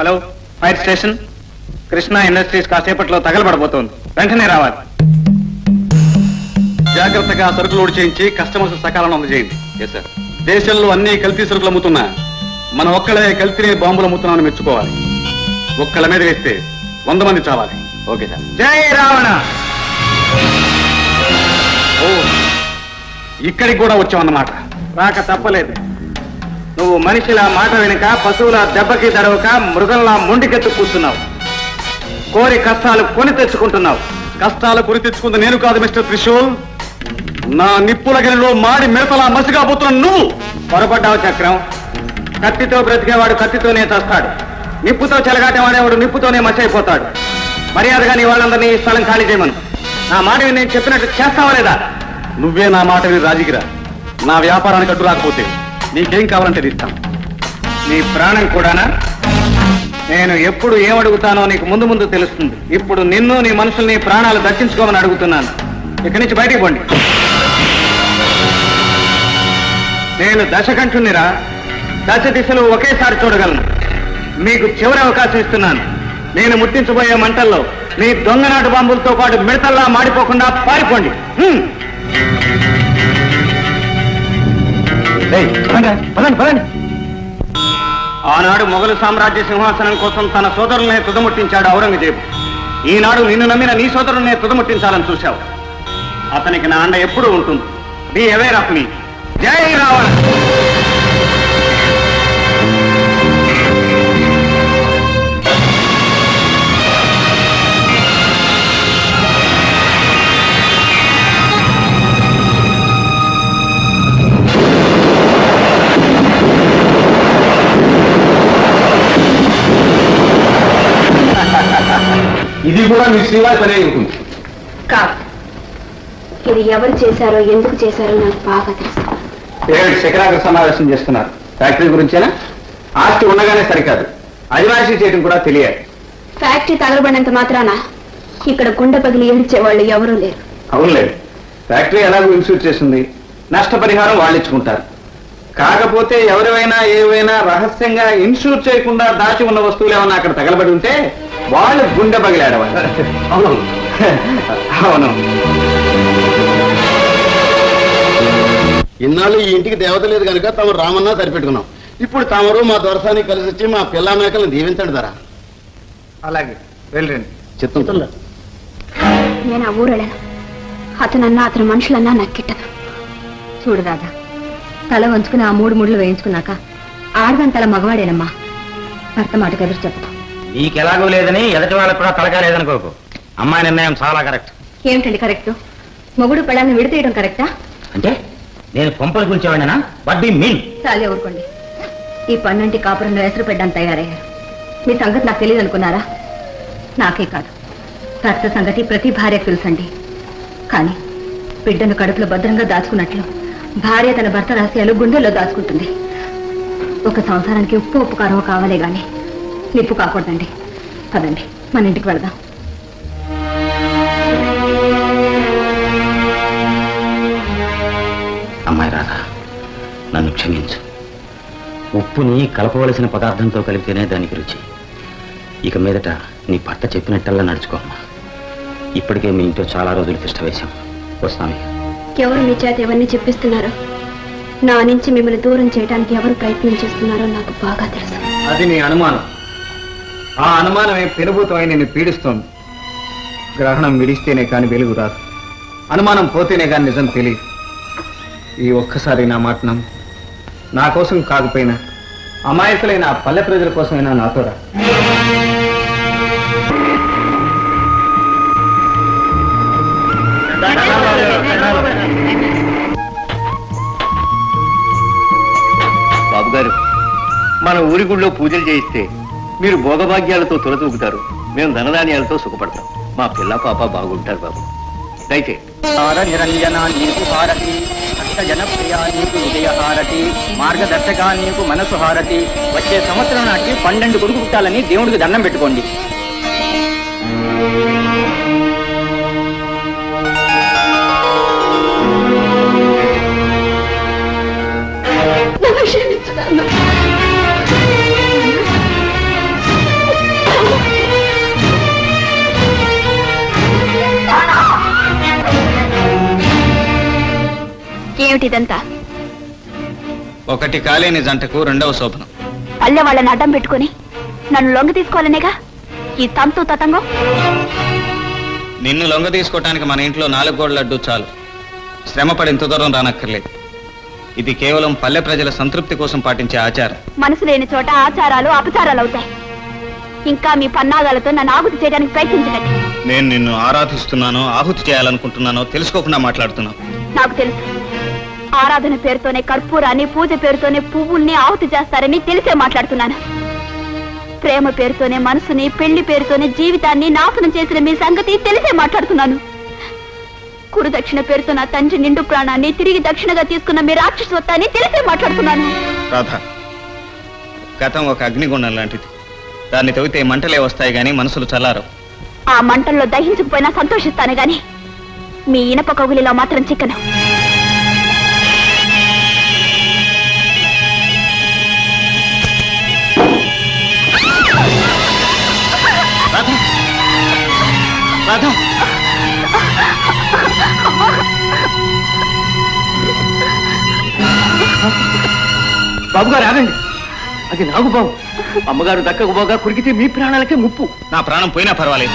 Hello fire station. Krishna industries కాసేపట్లో తగలబడబోతోంది. వెంటనే రావాలి. జాగ్రత్తగా సరుకు లోడ్ చేయించి కస్టమర్స్ సకాలంలో అందజేయండి. ఎస్ సార్ దేశంలో అన్ని కల్తీ సరుకులు అమ్ముతున్నా. మన ఒక్కళ్ళే కల్తీ బాంబులు అమ్ముతున్నామని మెచ్చుకోవాలి. ఒక్కళ్ళ మీద వేస్తే వంద మంది చావాలి. ఓకే సార్ జై రావణ! ఓ ఇక్కడికి కూడా వచ్చామన్నమాట. రాక తప్పలేదు. నువ్వు మనిషిలా మాట వెనుక పశువుల దెబ్బకి దడవక మృగంలా మొండికెత్తు కూర్చున్నావు. కోరి కష్టాలు కొని తెచ్చుకుంటున్నావు. కష్టాలు గురి తెచ్చుకుంది నేను కాదు మిస్టర్ త్రిశూల్. నా నిప్పుల గనిలో మాడి మిడతలా మసిగా పోతున్న నువ్వు. పొరపడ్డావు చక్రం. కత్తితో బ్రతికేవాడు కత్తితోనే చస్తాడు. నిప్పుతో చెలగాటేవాడేవాడు నిప్పుతోనే మచ్చైపోతాడు. మర్యాదగా నీ వాళ్ళందరినీ ఈ స్థలం ఖాళీ చేయమను. నా మాట విని నేను చెప్పినట్టు చేస్తావా లేదా? నువ్వే నా మాట విని రాజీగిరా. నా వ్యాపారానికి అడ్డు రాకపోతే నీకేం కావాలంటే అది ఇస్తాను నీ ప్రాణం కూడానా? నేను ఎప్పుడు ఏమడుగుతానో నీకు ముందు ముందు తెలుస్తుంది. ఇప్పుడు నిన్ను నీ మనుషుల్ని ప్రాణాలు దక్కించుకోమని అడుగుతున్నాను. ఇక్కడి నుంచి బయటికి పోండి. నేను దశకంఠునిరా దశ దిశలు ఒకేసారి చూడగలను. మీకు చివరి అవకాశం ఇస్తున్నాను. నేను ముట్టించబోయే మంటల్లో నీ దొంగనాటు బాంబులతో పాటు మిడతల్లా మాడిపోకుండా పారిపోండి. ఆనాడు మొఘలు సామ్రాజ్య సింహాసనం కోసం తన సోదరులనే తుదముట్టించాడు ఔరంగజేబు. ఈనాడు నిన్ను నమ్మిన నీ సోదరులనే తుదముట్టించాలని చూశావు. అతనికి నా అండ ఎప్పుడూ ఉంటుంది. బి అవేర్ ఆఫ్ మీ జై రావణ. కూడా మీ శ్రీవారి పనే ఉంటుంది కాదు. ఇది ఎవరు చేశారో ఎందుకు చేశారో నాకు బాగా తెలుసు. ఏడు శిఖరాగ్ర సమావేశం చేస్తున్నారు. ఫ్యాక్టరీ గురించేనా? ఆస్తి ఉండగానే సరికాదు. అజమాయిషీ చేయడం కూడా తెలియాలి. ఫ్యాక్టరీ తగలబడినంత మాత్రాన ఇక్కడ గుండె పగిలి ఏడ్చే వాళ్ళు ఎవరూ లేరు. అవునులేదు ఫ్యాక్టరీ ఎలాగో ఇన్సూర్ చేసింది. నష్టపరిహారం వాళ్ళు ఇచ్చుకుంటారు కాకపోతే ఎవరివైనా ఏవైనా రహస్యంగా ఇన్సూర్ చేయకుండా దాచి ఉన్న వస్తువులు ఏమన్నా అక్కడ తగలబడి ఉంటే వాళ్ళు గుండె పగిలాడవాలి అవును. అవును. ఇన్నాళ్ళు ఈ ఇంటికి దేవత లేదు కనుక తమరు రామన్నా సరిపెట్టుకున్నాం. ఇప్పుడు తమరు మా దొరసాన్ని కలిసి వచ్చి మా పిల్ల మేకలను దీవించండి ధర అలాగే. వెళ్ళండి. చిత్తం నేను ఆ ఊరు వెళ్ళను అతనన్నా అతని మనుషులన్నా నాకు కిట్టదు చూడు రాధా తల వంచుకుని ఆ మూడు ముళ్ళు వేయించుకున్నాక ఆడదాని తల మగవాడేనమ్మా. భర్త మాటకు ఎదురు చెప్పదు నీకెలాగూ లేదని ఎదటి వాళ్ళకు కూడా తలకా లేదనుకోకు అమ్మాయి నిర్ణయం చాలా కరెక్ట్. ఏమిటండి కరెక్ట్? మొగుడు పెళ్ళాన్ని విడతీయడం కరెక్టా? అంటే నేను కొంపలు కూల్చేవాడినా వడ్ బి మీన్ చాలే ఊరుకోండి. ఈ పన్నంటి కాపురంలో ఎసరు పెట్టడానికి తయారయ్యారు. మీ సంగతి నాకు తెలియదు అనుకున్నారా నాకే కాదు. భర్త సంగతి ప్రతి భార్యకు తెలుసండి. కానీ బిడ్డను కడుపులో భద్రంగా దాచుకున్నట్లు భార్య తన భర్త రహస్యాలు గుండెల్లో దాచుకుంటుంది. ఒక సంసారానికి ఉప్పు ఉప్పు కారం కావాలే గాని నిప్పు కాకూడదండి. పదండి మన ఇంటికి వెళదాం. అమ్మాయి రాధా నన్ను క్షమించు. ఉప్పుని కలపవలసిన పదార్థంతో కలిపితేనే దానికి రుచి. ఇక మీదట నీ భర్త చెప్పినట్టల్లా నడుచుకో అమ్మా. ఇప్పటికే మీ ఇంట్లో చాలా రోజులు తిష్ట వేశాం. వస్తాం ఎవరు మీ చేత ఎవరిని చెప్పిస్తున్నారో? నా నుంచి మిమ్మల్ని దూరం చేయడానికి ఎవరు ప్రయత్నం చేస్తున్నారో నాకు బాగా తెలుసు. అది నీ అనుమానం. ఆ అనుమానమే పెనుభూతమై నేను పీడిస్తోంది. గ్రహణం విడిస్తేనే కాని వెలుగు రాదు. అనుమానం పోతేనే కాని నిజం తెలియదు. ఈ ఒక్కసారి నా మాట నమ్ము. నా కోసం కాకపోయినా అమాయకులైన పల్లె ప్రజల కోసమైనా నాతో రా. బాబుగారు మన ఊరి గుళ్ళో పూజలు చేయిస్తే మీరు భోగభాగ్యాలతో తొలతూగుతారు. మేము ధనధాన్యాలతో సుఖపడతాం. మా పిల్ల పాప బాగుంటారు బాబు. దయచేయండి. నిరంజనా నీకు హారతి జనప్రియా నీకు విజయ హారతి మార్గదర్శకా నీకు మనసు హారతి వచ్చే సంవత్సరం నాటికి పన్నెండు కొడుకు పుట్టాలని దేవుడికి దండం పెట్టుకోండి. ఒకటి కాలేని జంటకు రెండవ శోభనం. పల్లె వాళ్ళని అడ్డం పెట్టుకుని నన్ను లొంగ తీసుకోవాలనేగా? ఈ తంతు తతంగం? నిన్ను లొంగ తీసుకోవటానికి మన ఇంట్లో నాలుగు గోడల లడ్డు చాలు. శ్రమపడి ఇంత దూరం రానక్కర్లేదు. ఇది కేవలం పల్లె ప్రజల సంతృప్తి కోసం పాటించే ఆచారం. మనసు లేని చోట ఆచారాలు అపచారాలు అవుతాయి ఇంకా మీ పన్నాగాలతో నన్ను ఆగుతి చేయడానికి ప్రయత్నించకండి. నేను నిన్ను ఆరాధిస్తున్నానో ఆహుతి చేయాలనుకుంటున్నానో తెలుసుకోకుండా మాట్లాడుతున్నావు. నాకు తెలుసు. ఆరాధన పేరుతోనే కర్పూరాన్ని పూజ పేరుతోనే పువ్వుల్ని ఆహుతి చేస్తారని తెలిసే మాట్లాడుతున్నాను. ప్రేమ పేరుతోనే మనసుని పెళ్ళి పేరుతోనే జీవితాన్ని నాశనం చేసిన మీ సంగతి తెలిసే మాట్లాడుతున్నాను. కురు దక్షిణ పేరుతో నా తండ్రి నిండు ప్రాణాన్ని తిరిగి దక్షిణగా తీసుకున్న మీ రాక్షసత్వాన్ని తెలిసే మాట్లాడుతున్నాను. రాధ గతం ఒక అగ్నిగుండం లాంటిది. దాన్ని తవ్వితే మంటలే వస్తాయి గాని మనసులు చల్లారవు. ఆ మంటల్లో దహించకపోయినా సంతోషిస్తాను గాని మీ ఇనప కగులిలో మాత్రం చిక్కను. రాధ బాబు గారు ఆగండి. అది నాగు బాబు అమ్మగారు దక్కకపోగా కురికితే మీ ప్రాణాలకే ముప్పు. నా ప్రాణం పోయినా పర్వాలేదు.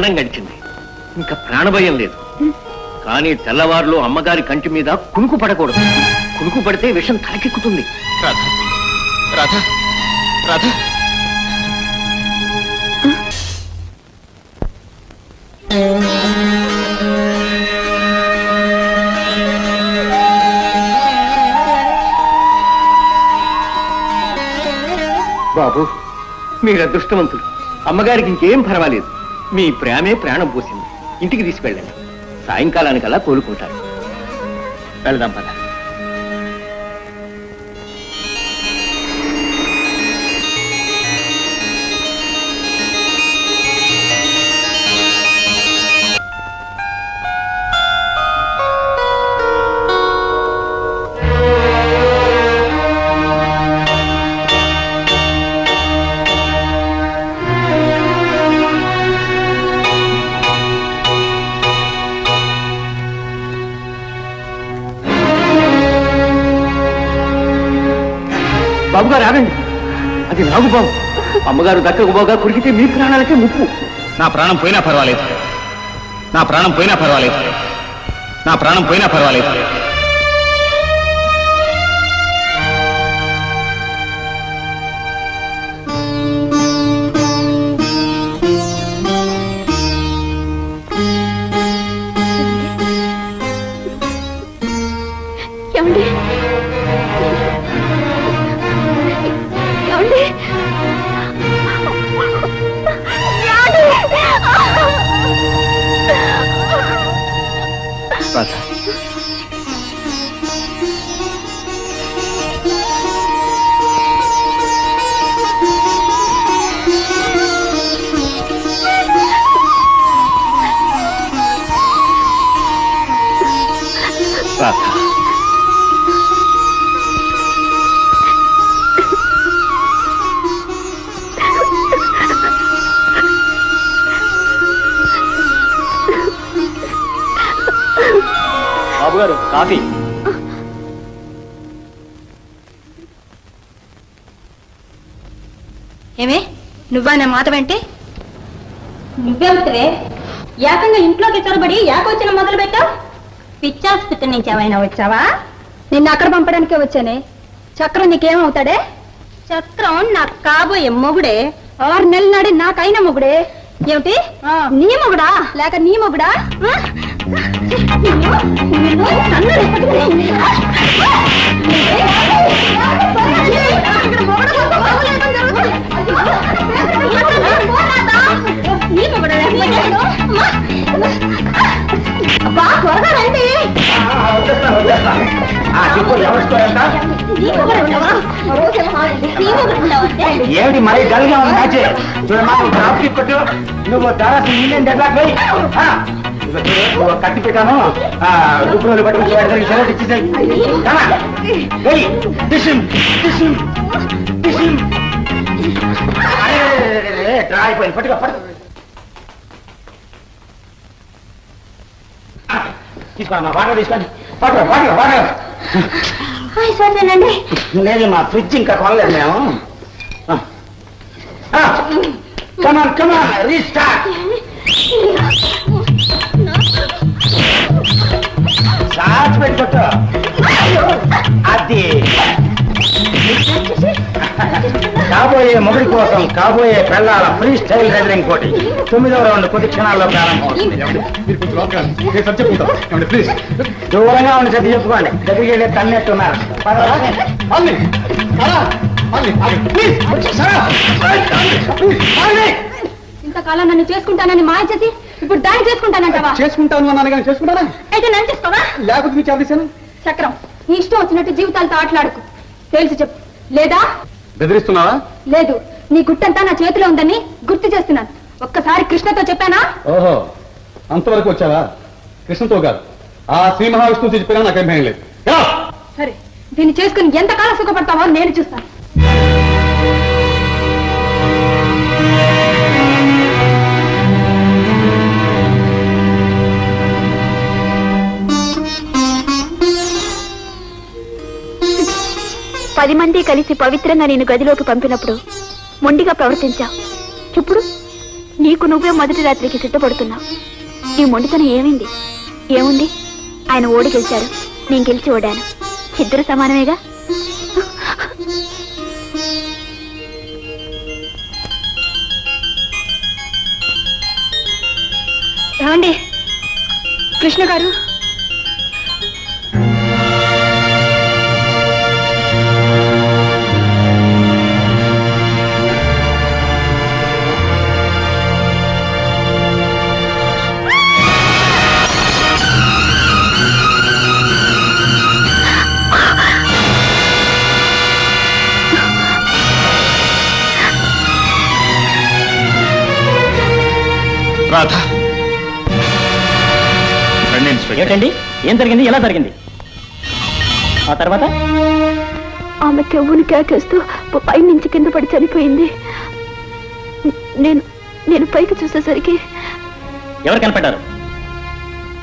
గండం గడిచింది. ఇంకా ప్రాణభయం లేదు. కానీ తెల్లవారులు అమ్మగారి కంటి మీద కునుకు పడకూడదు. కునుకు పడితే విషం తలకెక్కుతుంది. రాధ రాధ రాధ. బాబు మీరు అదృష్టవంతులు అమ్మగారికి ఇంకేం పర్వాలేదు. మీ ప్రేమే ప్రాణం పోసింది. ఇంటికి తీసుకెళ్ళండి. సాయంకాలానికల్లా కోలుకుంటారు. వెళదాం పదా. బాబు గారు ఆగండి. అది నాకు బాబు. అమ్మగారు దక్కకపోగా కురికితే మీ ప్రాణాలకే ముప్పు. నా ప్రాణం పోయినా పర్వాలేదు. నా ప్రాణం పోయినా పర్వాలేదు. నా ప్రాణం పోయినా పర్వాలేదు. కాఫీ ఏమే నువ్వా నా మాట వెంటే? నువ్వేమిటివే? ఏకంగా ఇంట్లోకి చొరబడి ఏకొచ్చిన మొదలు పెట్టావు? పిచ్చాసుపత్రి నుంచి ఏమైనా వచ్చావా? నిన్ను అక్కడ పంపడానికే వచ్చానే. చక్రం నీకేమవుతాడే? చక్రం నాకు కాబోయే మొగుడే. ఆరు నెలల నాడే నాకైన మొగుడే. ఏమిటి? నీ మొగుడా? లేక నీ మొగుడా? అబ్బా త్వరగా రండి ఏమిటి మరీ డల్గా ఉంది మ్యాచ్? చూడమ్మా నువ్వు డ్రాప్ పెట్టు నువ్వు తర్వాత ఇండియన్ డెడ్లాక్ పోయి. పెట్టాను రుబ్బులు పట్టుకుని వాడి సెలవు ఇచ్చేసాయి డ్రా అయిపోయింది పట్టుకో పట్టుకో. తీసుకోమ్మా వాటర్ తీసుకోండి. వాటర్ వాటర్ వాటర్ సరేనండి లేదు మా ఫ్రిడ్జ్ ఇంకా కొనలేదు మేము. Come on come on restart. అది. కాబోయే మొగుడి కోసం కాబోయే పెళ్ళాల ఫ్రీ స్టైల్ రెడరింగ్ పోటీ. తొమ్మిదవ రౌండ్ కొద్ది క్షణాల్లో ప్రారంభం ప్లీజ్ దూరంగా ఉండి సర్ది చెప్పుకోండి. దగ్గరికి వెళ్ళి తన్నెట్టున్నారు. ఇంతకాలం నన్ను చేసుకుంటానని మాయ చేసి ఇప్పుడు దాన్ని చేసుకుంటానంటావా? చేసుకుంటాను అన్నాను కానీ చేసుకుంటానా? అయితే నన్ను చేసుకోవా? లేకపోతే మీకు చేశాను చక్రం. నీ ఇష్టం వచ్చినట్టు జీవితాలతో ఆటలాడుకు. తెలిసి చెప్పు. లేదా? బెదిరిస్తున్నావా? లేదు. నీ గుట్టంతా నా చేతిలో ఉందని గుర్తు చేస్తున్నాను. ఒక్కసారి కృష్ణతో చెప్పానా? ఓహో. అంతవరకు వచ్చావా? కృష్ణతో కాదు. ఆ శ్రీ మహావిష్ణువు చెప్పినా నాకేం భయం లేదు? సరే. దీన్ని చేసుకుని ఎంతకాలం సుఖపడతావో నేను చూస్తాను. పది మంది కలిసి పవిత్రంగా నేను గదిలోకి పంపినప్పుడు మొండిగా ప్రవర్తించావు ఇప్పుడు నీకు నువ్వే మొదటి రాత్రికి సిద్ధపడుతున్నావు నీ మొండితనం ఏమైంది? ఏముంది? ఆయన ఓడి గెలిచారు నేను గెలిచి ఓడాను. ఇద్దరు సమానమేగా? ఏమండి? కృష్ణ గారు? ఏంటండి ఏం జరిగింది? ఎలా జరిగింది? ఆ తర్వాత? ఆమె కెవ్వుని కేకేస్తూ పై నుంచి కింద పడి చనిపోయింది. నేను నేను పైకి చూసేసరికి ఎవరు కనపడ్డారు?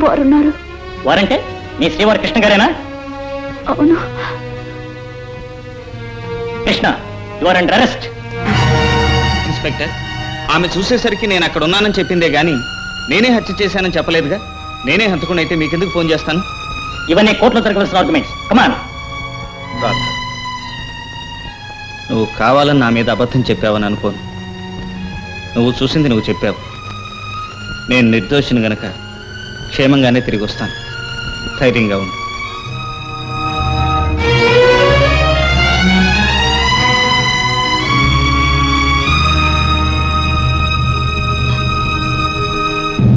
వారున్నారు. వారంటే? మీ శ్రీవారి కృష్ణ గారేనా? అవును. కృష్ణ అండర్ అరెస్ట్ ఇన్స్పెక్టర్ ఆమె చూసేసరికి నేను అక్కడ ఉన్నానని చెప్పిందే గాని నేనే హత్య చేశానని చెప్పలేదుగా? నేనే హంతకుండా అయితే మీకెందుకు ఫోన్ చేస్తాను? ఇవన్నీ కోర్టులో జరగవలసిన ఆర్గ్యుమెంట్స్ కమాన్ నువ్వు కావాలని నా మీద అబద్ధం చెప్పావని అనుకోను. నువ్వు చూసింది నువ్వు చెప్పావు. నేను నిర్దోషిని గనక క్షేమంగానే తిరిగి వస్తాను. ధైర్యంగా ఉండు.